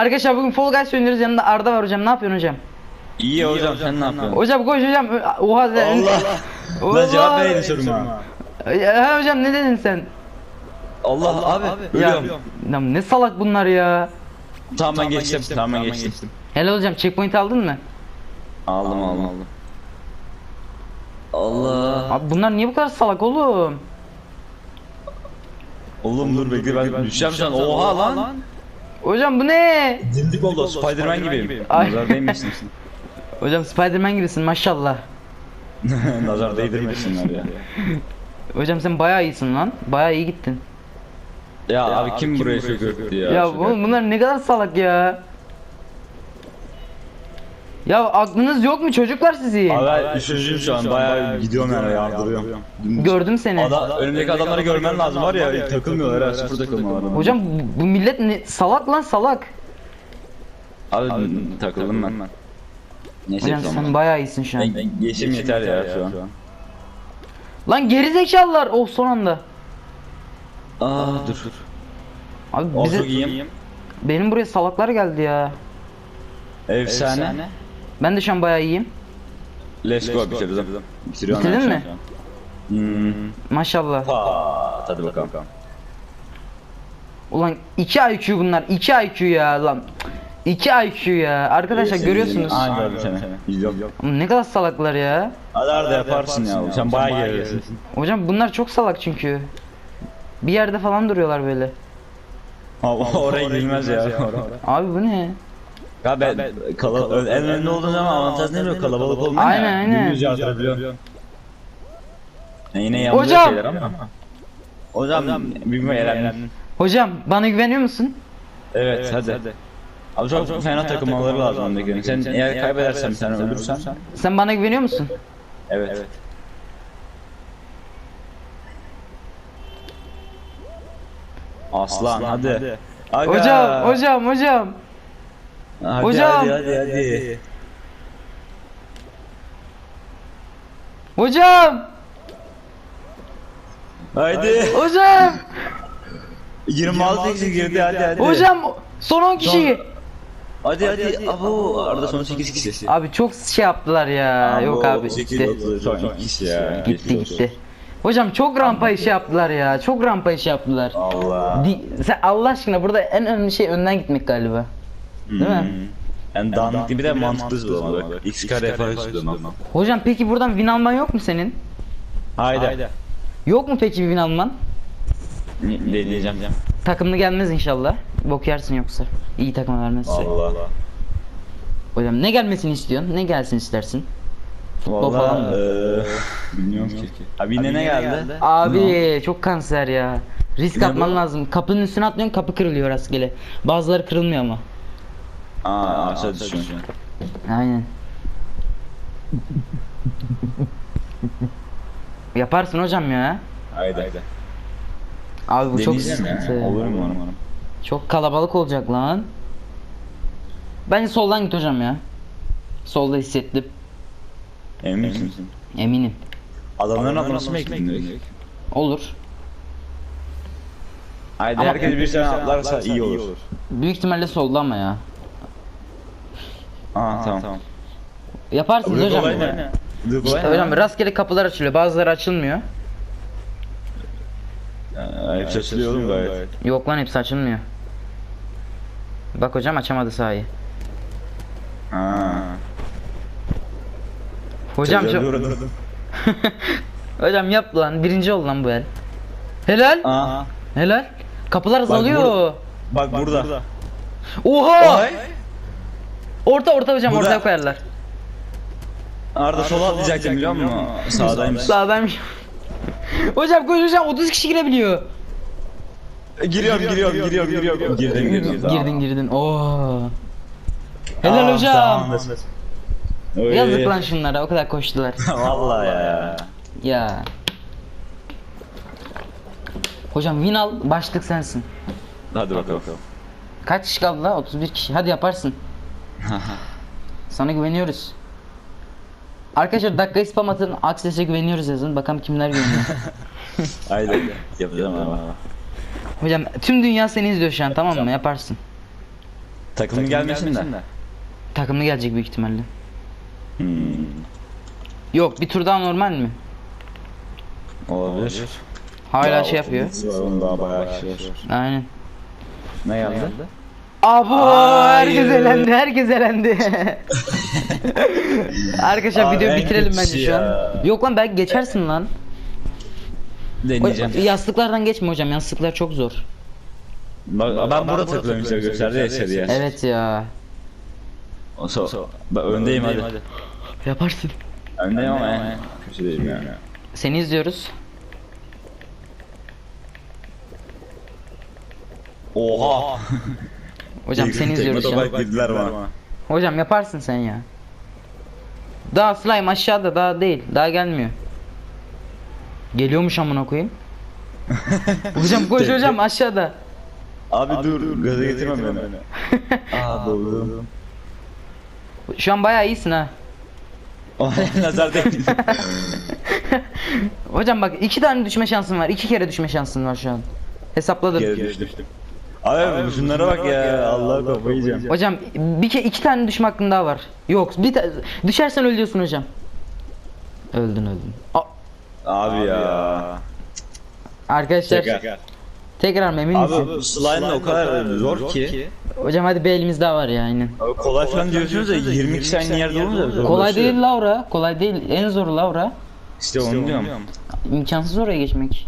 Arkadaşlar bugün Fall Guys oynuyoruz. Yanında Arda var hocam. Ne yapıyorsun hocam? İyi hocam sen ne yapıyorsun? Hocam koş hocam. Oha sen. Allah. Oha. Ben cevap vereyim soruma. Ya, hocam ne dedin sen? Allah, abi, Ya, ölüyorum. ya ne salak bunlar ya. Tamam ben geçtim. Tamam ben geçtim. Helal hocam checkpoint aldın mı? Aldım aldım aldım. Allah. Abi bunlar niye bu kadar salak oğlum? Oğlum dur bekle ben düşeceğim an. Oha lan. Hocam bu ne? Dimdik oldu. Spiderman gibiyim. Ay. Nazar değmesin. Hocam Spiderman gibisin maşallah. Nazar değdirmesinler ya. Hocam sen bayağı iyisin lan. Bayağı iyi gittin. Ya, abi kim buraya çökürttü ya? Ya oğlum bunlar ne kadar salak ya. Ya aklınız yok mu çocuklar sizi? Abi ben üçüncüyüm şu an bayağı gidiyorum yani yardırıyorum. Gördüm seni. Ada, önümdeki adamları görmen lazım var ya takılmıyorlar ha sıfır takılmalar. Hocam bu, millet ne salak lan salak. Abi, takıldım ben. Neyse Hocam sen bayağı iyisin şu an. Ben, yeşim yeter ya şu an. Lan geri zekalılar. Oh son anda. Aa dur. Abi O bize benim buraya salaklar geldi ya. Efsane. Ben de şu an bayağı iyiyim. Let's go bitirdim. Bitiriyorum Bitirdin mi? Hmm. Maşallah. Pat, hadi bakalım. Ulan 2 IQ bunlar. 2 IQ ya lan. 2 IQ ya. Arkadaşlar görüyorsunuz. Aynen bir sene. İzliyorum. Oğlum Ne kadar salaklar ya. Hadi Arda yaparsın ya. Sen bayağı geridesin. Hocam bunlar çok salak çünkü. Bir yerde falan duruyorlar böyle. Ha, oraya girmez ya. Abi bu ne? Ya ben kalabalık en önde olduğun zaman avantaj ne biliyor kalabalık olman Aynen, ya. aynen. Dümdüz yardırabiliyorsun. Ya yine yanlış Hocam! şeyler ama. Hocam büyüme eğlendim. Hocam bana güveniyor musun? Evet, hadi. Abi çok, fena takılmaları lazım öndekilerin. Sen eğer kaybedersen bir tane ölürsen. Sen bana güveniyor musun? Evet. Aslan, hadi. Aga. Hocam, hocam, hocam. Hadi, hocam. Hadi hadi hadi. Hocam! Haydi. Hocam! 26 kişi girdi hadi hadi. Hocam son 10 kişi. Hadi hadi. Abo Arada son 8 kişi. Abi çok şey yaptılar ya. Yok abi gitti. Son 2 kişi ya. Gitti gitti. Hocam çok rampa işi yaptılar ya. Çok rampa işi yaptılar. Allah. Di- sen Allah aşkına burada en önemli şey önden gitmek galiba. Değil mi? Yani dandik bir de mantıklı bak. X kare falan zıplama. Hocam peki buradan win alman yok mu senin? Haydi. Yok mu peki bir win alman? Deneyeceğim. Takımlı gelmez inşallah. Bok yersin yoksa. İyi takım vermezse. Allah. Hocam ne gelmesini istiyorsun? Ne gelsin istersin? Futbol Valla falan mı? eee bilmiyorum ki. Abi yine ne geldi? Abi çok kanser ya. Risk Ne atman bu? lazım. Kapının üstüne atlıyorsun kapı kırılıyor rastgele. Bazıları kırılmıyor ama. Aa aşağı düşüyorsun. Aynen. Yaparsın hocam ya. Haydi. Abi bu çok ya. sıkıntı. Olur mu umarım. Çok kalabalık olacak lan. Bence soldan git hocam ya. Solda hissettim. Emin misin? Eminim. Adamların atlaması mı ekledin direkt? Olur. Haydi Ama- herkes bir tane atlarsa iyi olur. Büyük ihtimalle solda ama ya. Aa tamam. Yaparsınız hocam. Ne? Dur kolay Hocam rastgele kapılar açılıyor. Bazıları açılmıyor. Hepsi açılıyor oğlum gayet. Yok lan hepsi açılmıyor. Bak hocam açamadı sahayı. Aa. Hocam dur. Hocam yap lan. Birinci ol lan bu el. Helal. Aa. Helal. Kapılar azalıyor. Bak burada. Oha! Ay. Orta orta hocam Burada- ortaya koyarlar. Arda sola atlayacaktım biliyor musun? Sağdaymış. Sağdaymış. hocam koş hocam 30 kişi girebiliyor. Giriyorum giriyorum giriyorum giriyorum. Girdim girdim. Girdin girdin. Oo. Helal hocam. Yazık lan şunlara o kadar koştular. Vallahi ya. ya. Hocam win al başlık sensin. Hadi bakalım. Kaç kişi kaldı la? 31 kişi. Hadi yaparsın. Sana güveniyoruz. Arkadaşlar dakikayı spam atın. Akses'e güveniyoruz yazın. Bakalım kimler güveniyor. Haydi. Yapacağım ama. Hocam tüm dünya seni izliyor şu an tamam mı? Yaparsın. Takımın gelmesin de. Takımlı gelecek büyük ihtimalle. Hmm, Yok bir tur daha normal mi? olabilir. Hala Daha şey yapıyor. onun daha bayağı kişi var. Aynen. Ne geldi? Abo Hayır. herkes elendi herkes elendi. Arkadaşlar Abi videoyu en bitirelim bence kötüsü şu an. ya. Yok lan belki geçersin lan. O- Deneyeceğim. Yastıklardan geçme hocam yastıklar çok zor. Bak, ben burada takılıyorum işte gösterdi ya içeriye. Evet ya. O so, ben öndeyim hadi. Yaparsın. Öndeyim ama en kötü değilim yani. Seni izliyoruz. Oha! Hocam seni izliyoruz şu an. girdiler bana. Hocam yaparsın sen ya. Daha slime aşağıda daha değil. Daha gelmiyor. Geliyormuş amına koyayım. hocam koş hocam aşağıda. Abi, dur, gaza getirme beni. Aa doğru. Şu an bayağı iyisin ha. Nazar değdi. Hocam bak iki tane düşme şansın var. iki kere düşme şansın var şu an. Hesapladım. Geri düştüm. Abi şunlara bak ya. Allah kafayı yiyeceğim. Hocam bir ke iki tane düşme hakkın daha var. Yok bir düşersen ölüyorsun hocam. Öldün öldün. A- Abi ya. Arkadaşlar Tekrar. tekrar mı emin Abi misin? bu slime o kadar zor ki. Hocam hadi bir elimiz daha var ya aynen. Abi kolay falan diyorsunuz da 22 kişi aynı yerde zor. Kolay değil Laura. Kolay değil. En zoru Laura. İşte onu diyorum. İmkansız oraya geçmek.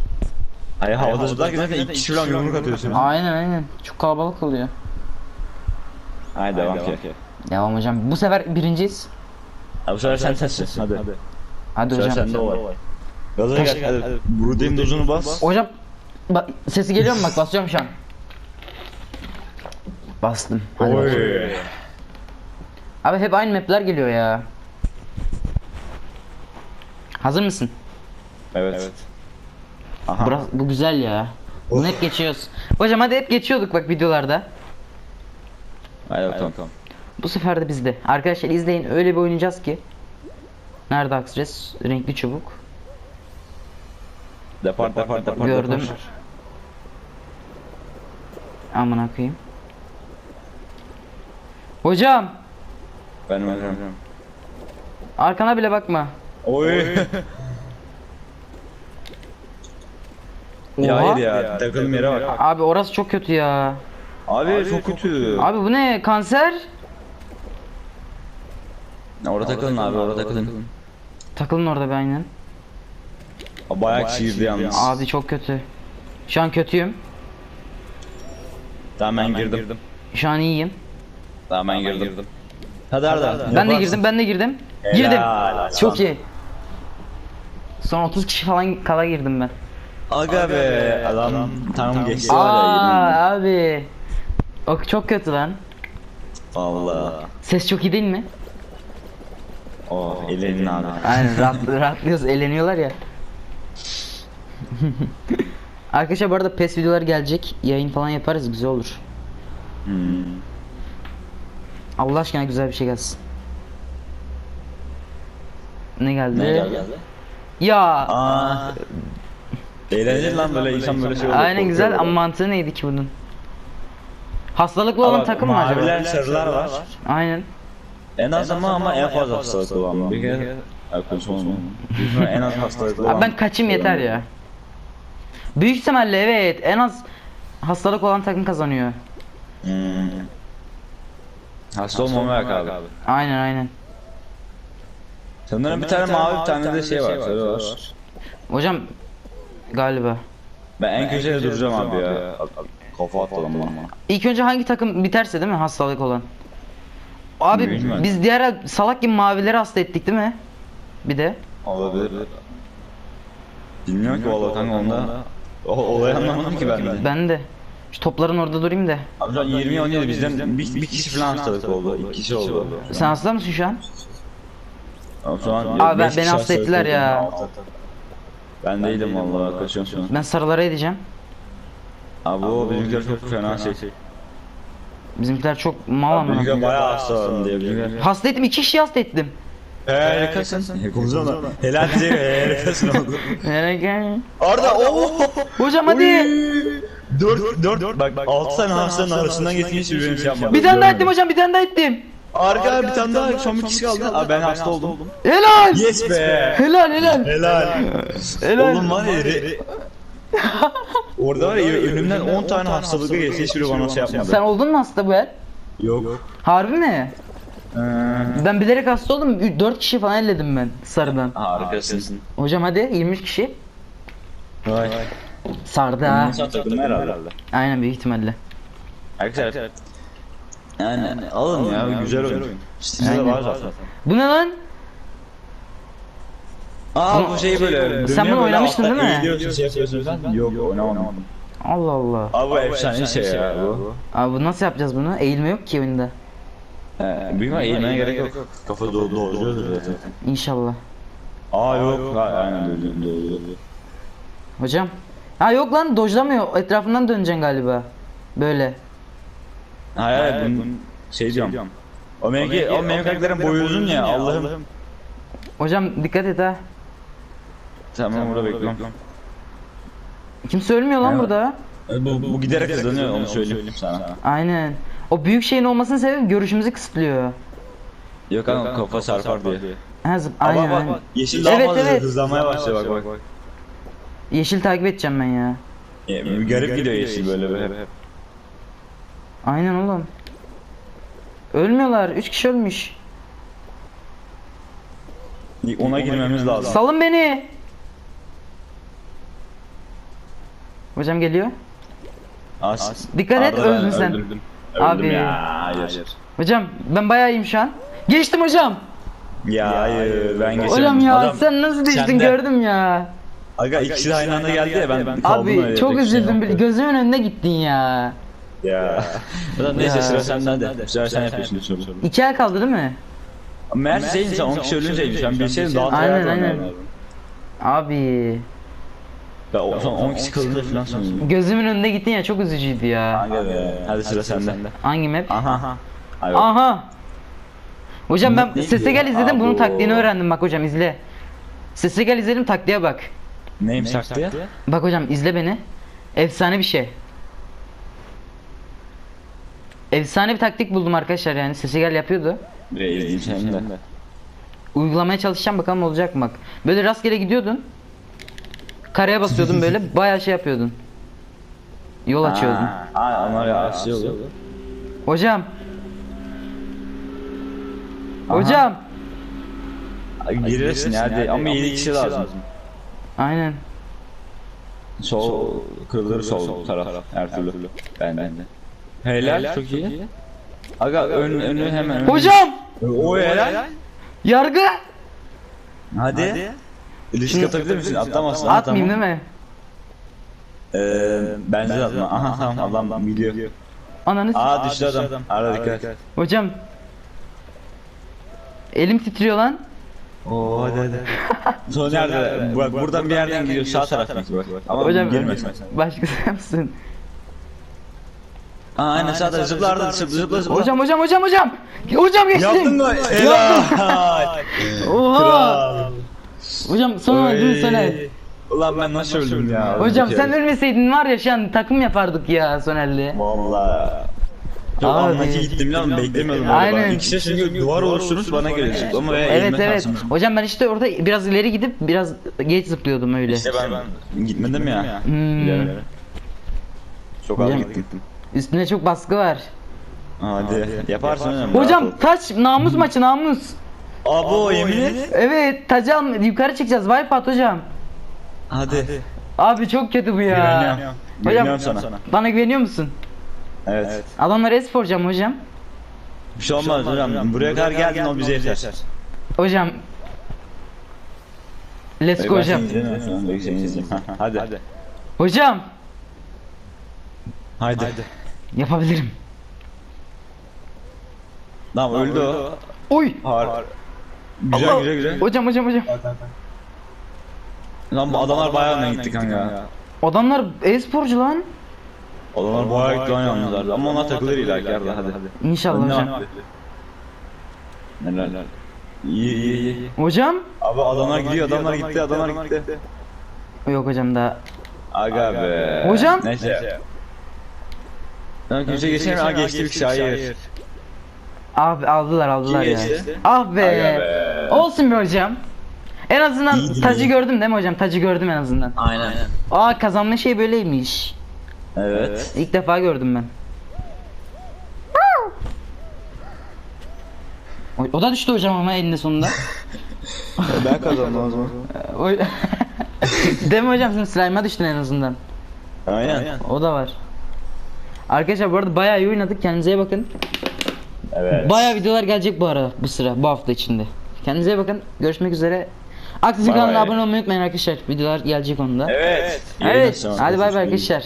Hayır havada zıplarken zaten iki kişi falan yumruk atıyorsun. Aynen aynen. Çok kalabalık oluyor. Haydi devam ki. Devam hocam. Bu sefer birinciyiz. Abi bu sefer sen tessin. Hadi. Hadi hocam. sende olay. Gaza gel. Hadi. Buradayım dozunu bas. Hocam bak sesi geliyor mu bak basıyorum şu an. Bastım. Hadi bakalım. Oy. Abi hep aynı mapler geliyor ya. Hazır mısın? Evet. Aha. Burası, bu güzel ya. Bunu hep geçiyoruz. Hocam hadi hep geçiyorduk bak videolarda. Haydi bakalım. Bu sefer de bizde. Arkadaşlar izleyin öyle bir oynayacağız ki. Nerede Aksres? Renkli çubuk. Depar depar depar. Gördüm. depar. Amına koyayım. Hocam Ben ölürüm. arkana bile bakma. Oy. Ya Oha. hayır ya. Takılım yere bak. Abi orası çok kötü ya. Abi çok kötü. Abi bu ne? Kanser? Orada takılın abi orada takılın. Takılın orada be aynen. Bayağı kişi girdi yalnız. Abi çok kötü. Şu an kötüyüm. Tamam ben girdim. Şu an iyiyim. Tamam ben girdim. Hadi Arda. Ben de girdim, ben de girdim. Helal Girdim. Hasan. Çok iyi. Son 30 kişi falan kala girdim ben. Aga be adam tam geçti var ya Aa abi. O çok kötü lan. Allah. Ses çok iyi değil mi? Oh elinin abi. Aynen rahat, rahatlıyoruz, eğleniyorlar ya. Arkadaşlar bu arada PES videoları gelecek. Yayın falan yaparız güzel olur. Hmm. Allah aşkına güzel bir şey gelsin. Ne geldi? Ne geldi? Ya Aa. Eğlenceli lan böyle insan böyle şey olur. aynen güzel ama mantığı neydi ki bunun? Hastalıklı olan takım mı acaba? Maviler sarılar var. Aynen. En az ama ama en fazla hastalıklı olan. Bir kere. En az hastalıklı olan. Abi ben kaçayım yeter ya. Büyük ihtimalle evet en az hastalık olan takım kazanıyor. Hmm. Hasta olmamayak abi. Aynen aynen. Sanırım bir tane mavi bir tane de şey var. Sarı var. Hocam galiba. Ben en köşede duracağım abi ya. Kafa attım bana. İlk önce hangi takım biterse değil mi hastalık olan? Abi Bilmiyorum. biz diğer salak gibi mavileri hasta ettik değil mi? Bir de. Olabilir. Bilmiyorum ki valla kanka onda. O olayı anlamadım ki ben de. Ben de. Şu topların orada durayım da. Abi şu an 20 17 bizden bir, bir kişi falan hastalık oldu. iki kişi oldu. Sen hasta mısın şu an? Abi şu an Abi ben- beş beni kişi hasta hastalık ettiler oldu. ya. Ben değilim valla kaçıyorum şu an. Ben sarılara edeceğim. Abi o bizimkiler çok fena şey. Bizimkiler çok mal ama. Bizimkiler bayağı hasta diye bizimkiler. Hasta ettim iki kişi hasta ettim. Harikasın. Konuşsana. Helal diye harikasın oldu. Gel? Arda ooo. Hocam hadi. Dört, dört, bak, bak altı tane hastanın arasından geçmiş bir şey yapmadı. Bir tane daha ettim hocam bir tane daha ettim. Arka bir tane daha son bir kişi kaldı. Abi ben hasta oldum. Helal. Yes be. Helal helal. Helal. Helal. Oğlum var ya. re- Orada var ya önümden 10 tane hastalıklı geçti hiçbiri bana şey yapmadı. Sen oldun mu hasta bu el? Yok. Harbi mi? Ee, Ben bilerek hasta oldum. 4 kişi falan elledim ben sarıdan. harikasın. Hocam hadi 23 kişi. Vay. Sardı ha. Nasıl takıldım herhalde. Aynen büyük ihtimalle. Arkadaşlar. Yani alın ya güzel oyun. Sizde Aynen. var zaten. Bu ne lan? Aa bu şey böyle. Sen bunu oynamıştın değil mi? eğiliyorsun, şey yapıyorsun falan. Yok oynamadım. Allah Allah. Abi bu efsane şey ya bu. Abi bu nasıl yapacağız bunu? Eğilme yok ki oyunda. Ee, büyük ihtimalle eğilmeye gerek yok. Kafa do doğruyordur zaten. İnşallah. Aa yok. Ha, aynen doğru doğru. Hocam. Ha yok lan dojlamıyor. Etrafından döneceksin galiba. Böyle. Hayır hayır bunun şey diyorum. O benimki, o karakterim boyu uzun ya Allah'ım. Hocam dikkat et ha. Tamam burada bekliyorum. Kimse ölmüyor lan burada. Bu, bu giderek hızlanıyor onu söyleyeyim sana. Aynen. O büyük şeyin olmasının sebebi görüşümüzü kısıtlıyor. Yok ama kafa sarfar diye. Ha, zıp- Aa, aynen, bak, aynen. Yeşil daha Evet, fazla evet. hızlanmaya başlıyor bak bak. Yeşil takip edeceğim ben ya. Ya, bir garip gidiyor yeşil böyle böyle. Aynen oğlum. Ölmüyorlar. 3 kişi ölmüş. Ona girmemiz lazım. Salın beni. Hocam geliyor. As. Dikkat et Arda ben öldün sen. öldürdüm. Öldüm Abi. ya. Hayır. Hocam ben bayağı iyiyim şu an. Geçtim hocam. Ya hayır ben geçemedim. Hocam ya Adam- sen nasıl düştün sende. gördüm ya. Aga ikisi de aynı anda geldi ya ben Abi çok üzüldüm. şey. Gözümün önünde gittin ya. Ya. Ulan neyse sıra sende hadi. Bu sefer sen yapıyorsun soru. İki el kaldı değil mi? Şey insan 10 kişi ölünceymiş. Ben bilseydim daha Aynen, hayal aynen. oynardım. Abi. Ben o zaman 10 kişi kalınca falan sanıyorum. Gözümün önünde gittin ya çok üzücüydü ya. Be. Hadi sıra sende. Hangi map? Aha. Ay. Aha. Hocam ben Sese? Gel izledim bunun taktiğini öğrendim bak hocam izle. Sese Gel izledim taktiğe bak. Neymiş taktiği? Bak hocam izle beni. Efsane bir şey. Efsane bir taktik buldum arkadaşlar yani Sese Gel yapıyordu. İzleyeyim senin de. Uygulamaya çalışacağım bakalım olacak mı bak. Böyle rastgele gidiyordun. Kareye basıyordun böyle bayağı şey yapıyordun. Yol açıyordun. Aa, onlar ya oluyor. Hocam. Aha. Hocam. Girirsin hadi ama 7 kişi lazım. Aynen. Sol kırılır sol taraf her türlü. Ben de. Helal çok iyi. Aga ön, önü hemen. Hocam. O helal. Yargı. Hadi. İlişki atabilir misin? Atlamazsın. Atmayayım değil mi? Ee, bence de atma. Aha tamam adam biliyor. Ananı Aa düştü adam. Ara dikkat. Hocam. Elim titriyor lan. Oo hadi hadi. Sonra nerede? Bak buradan bir yerden gidiyor sağ bak. Ama Hocam girmesin. başkası yapsın. Aa aynen tarafta zıplardı zıpla zıpla zıpla. Hocam hocam hocam hocam. Hocam geçtim. Yaptın mı? Helal. Oha. Kral. Hocam son öldün Soner. Ulan ben nasıl öldüm ya? Hocam sen ölmeseydin var ya şu an takım yapardık ya Soner'le. Valla. Çok Abi. anlaki gittim lan beklemiyordum. Aynen. Aynen. İkisi çünkü duvar olursunuz bana göre zıplama veya Evet evet. Hocam ben işte orada biraz ileri gidip biraz geç zıplıyordum öyle. İşte ben gitmedim ya. Hmm. İleri. Çok Hocam. gittim. Üstüne çok baskı var. Hadi yaparsın hocam. Hocam taç namus maçı namus. Abo yemin et. Evet tacı al yukarı çıkacağız. Wipe at hocam. Hadi. Abi çok kötü bu ya. Güveniyorum. Güveniyorum sana. Bana güveniyor musun? Evet. Adamlar esporcam hocam. Bir şey olmaz hocam. Buraya kadar geldin o bize yeter. Hocam. Let's go hocam. Hadi. Hadi. Hocam. Haydi. Yapabilirim. Tamam öldü o. Oy. Har. Güzel Allah. güzel güzel. Hocam hocam hocam. Lan bu adamlar bayağı öne gitti kanka. Adamlar e-sporcu lan. Adamlar bayağı gitti lan yalnızlardı ama ona takılır illaki yarda hadi. hadi. İnşallah hocam. Neler neler. İyi iyi iyi. Hocam. Abi adamlar gidiyor adamlar gitti adamlar gitti. Yok hocam daha. Aga be. Hocam. Neyse. Lan kimse geçen Aa geçti bir kişi hayır. Abi aldılar aldılar ya. geçti? Ah be. Aga be. Olsun be hocam. En azından İyiydi tacı gördüm değil mi hocam? Tacı gördüm en azından. Aynen. Aa kazanma şey böyleymiş. Evet. İlk defa gördüm ben. O, o da düştü hocam ama elinde sonunda. Ben kazandım o zaman. Değil mi hocam sen slime'a düştün en azından. Aynen. O da var. Arkadaşlar bu arada bayağı iyi oynadık. Kendinize iyi bakın. Evet. Bayağı videolar gelecek bu ara bu sıra bu hafta içinde. Kendinize iyi bakın. Görüşmek üzere. Bay kanalına abone olmayı unutmayın arkadaşlar. Videolar gelecek onda. Evet. Evet. Hadi bay bay arkadaşlar.